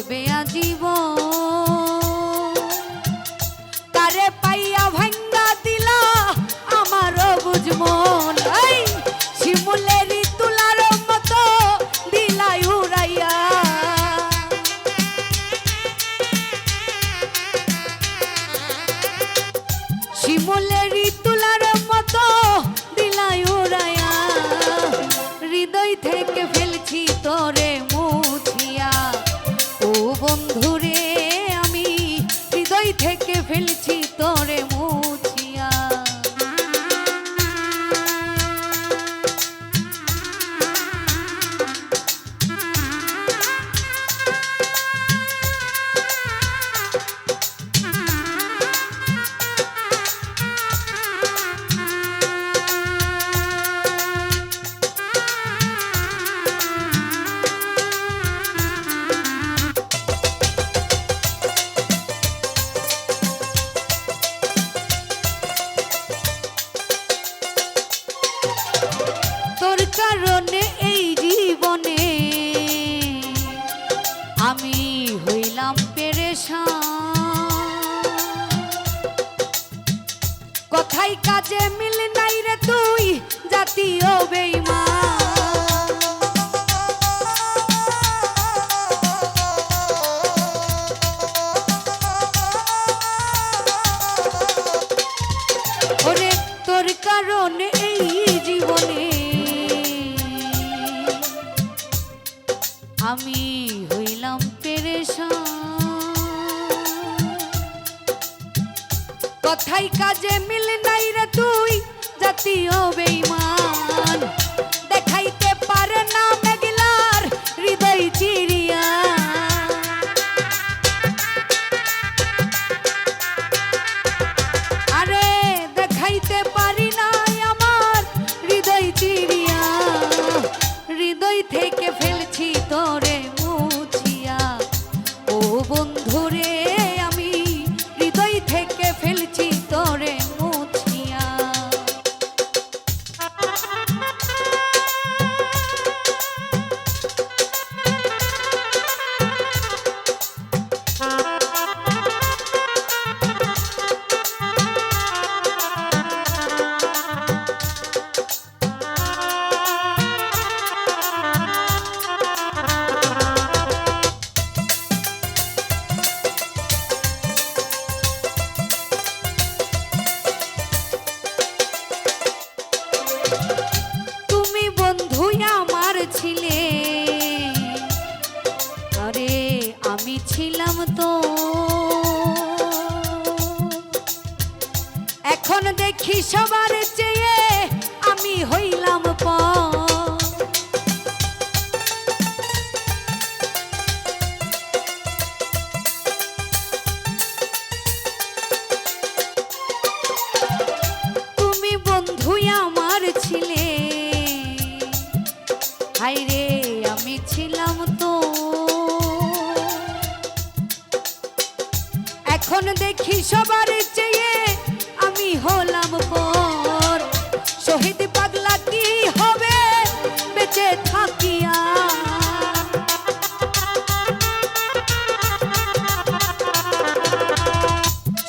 থাকবে আজীবন। আমি হইলাম কথাই কাজে মিল নাই রে তুই জাতীয় বেইমান। কাজে মিল সবার চেয়ে আমি হইলাম বন্ধু আমার ছিলে। আমি ছিলাম তো। এখন দেখি সবার চেয়ে হলাম পর। শহীদ পাগলা কি হবে? বেঁচে থাকিয়া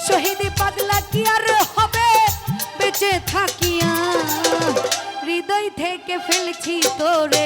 শহীদ পাগলা কি আর হবে? বেঁচে থাকিয়া হৃদয় থেকে ফেলছি তোরে